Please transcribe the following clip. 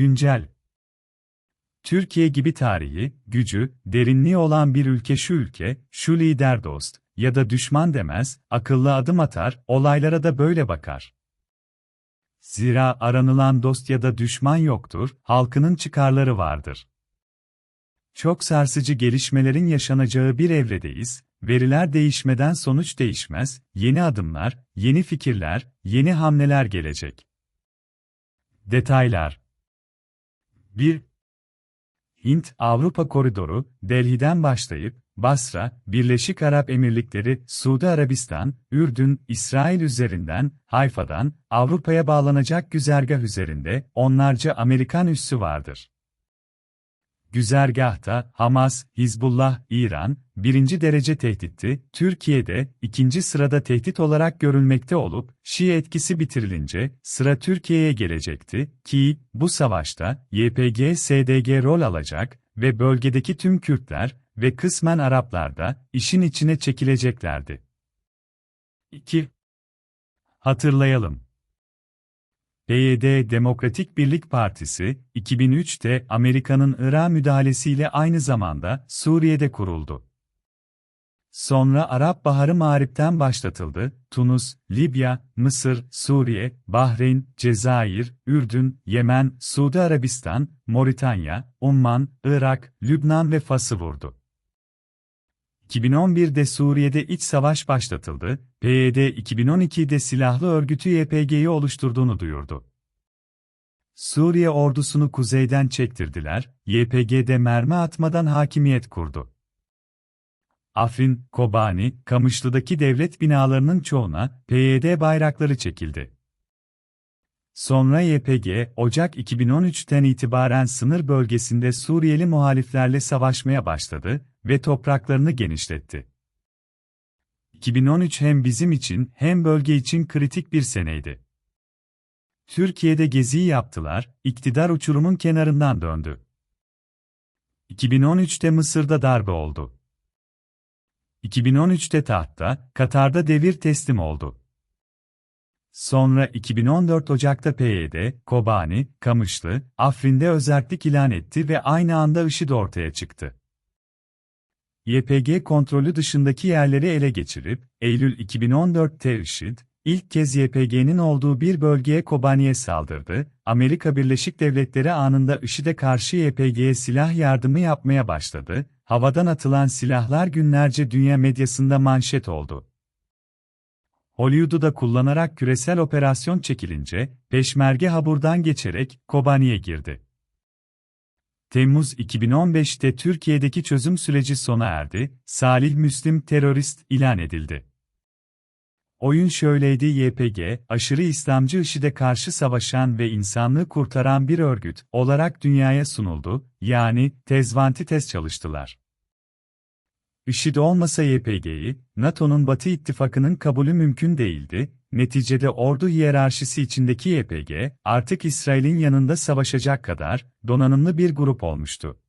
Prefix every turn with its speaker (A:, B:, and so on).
A: Güncel Türkiye gibi tarihi, gücü, derinliği olan bir ülke şu ülke, şu lider dost ya da düşman demez, akıllı adım atar, olaylara da böyle bakar. Zira aranılan dost ya da düşman yoktur, halkının çıkarları vardır. Çok sarsıcı gelişmelerin yaşanacağı bir evredeyiz, veriler değişmeden sonuç değişmez, yeni adımlar, yeni fikirler, yeni hamleler gelecek. Detaylar 1. Hint-Avrupa koridoru, Delhi'den başlayıp, Basra, Birleşik Arap Emirlikleri, Suudi Arabistan, Ürdün, İsrail üzerinden, Hayfa'dan, Avrupa'ya bağlanacak güzergah üzerinde onlarca Amerikan üssü vardır. Güzergahta Hamas, Hizbullah, İran, birinci derece tehditti, Türkiye'de ikinci sırada tehdit olarak görülmekte olup, Şii etkisi bitirilince sıra Türkiye'ye gelecekti ki bu savaşta YPG-SDG rol alacak ve bölgedeki tüm Kürtler ve kısmen Araplar da işin içine çekileceklerdi. 2. Hatırlayalım. PYD Demokratik Birlik Partisi, 2003'te Amerika'nın Irak müdahalesiyle aynı zamanda Suriye'de kuruldu. Sonra Arap Baharı Mağrip'ten başlatıldı, Tunus, Libya, Mısır, Suriye, Bahreyn, Cezayir, Ürdün, Yemen, Suudi Arabistan, Moritanya, Umman, Irak, Lübnan ve Fas'ı vurdu. 2011'de Suriye'de iç savaş başlatıldı, PYD 2012'de silahlı örgütü YPG'yi oluşturduğunu duyurdu. Suriye ordusunu kuzeyden çektirdiler, YPG'de mermi atmadan hakimiyet kurdu. Afrin, Kobani, Kamışlı'daki devlet binalarının çoğuna PYD bayrakları çekildi. Sonra YPG, Ocak 2013'ten itibaren sınır bölgesinde Suriyeli muhaliflerle savaşmaya başladı ve topraklarını genişletti. 2013 hem bizim için hem bölge için kritik bir seneydi. Türkiye'de geziyi yaptılar, iktidar uçurumun kenarından döndü. 2013'te Mısır'da darbe oldu. 2013'te tahtta, Katar'da devir teslim oldu. Sonra 2014 Ocak'ta PYD, Kobani, Kamışlı, Afrin'de özellik ilan etti ve aynı anda IŞİD ortaya çıktı. YPG kontrolü dışındaki yerleri ele geçirip, Eylül 2014'te IŞİD, ilk kez YPG'nin olduğu bir bölgeye Kobani'ye saldırdı, Amerika Birleşik Devletleri anında IŞİD'e karşı YPG'ye silah yardımı yapmaya başladı, havadan atılan silahlar günlerce dünya medyasında manşet oldu. Hollywood'u da kullanarak küresel operasyon çekilince, Peşmerge Habur'dan geçerek Kobani'ye girdi. Temmuz 2015'te Türkiye'deki çözüm süreci sona erdi, Salih Müslim terörist ilan edildi. Oyun şöyleydi YPG, aşırı İslamcı IŞİD'e karşı savaşan ve insanlığı kurtaran bir örgüt olarak dünyaya sunuldu, yani tezvanti tez çalıştılar. IŞİD olmasa YPG'yi, NATO'nun Batı ittifakının kabulü mümkün değildi, neticede ordu hiyerarşisi içindeki YPG, artık İsrail'in yanında savaşacak kadar, donanımlı bir grup olmuştu.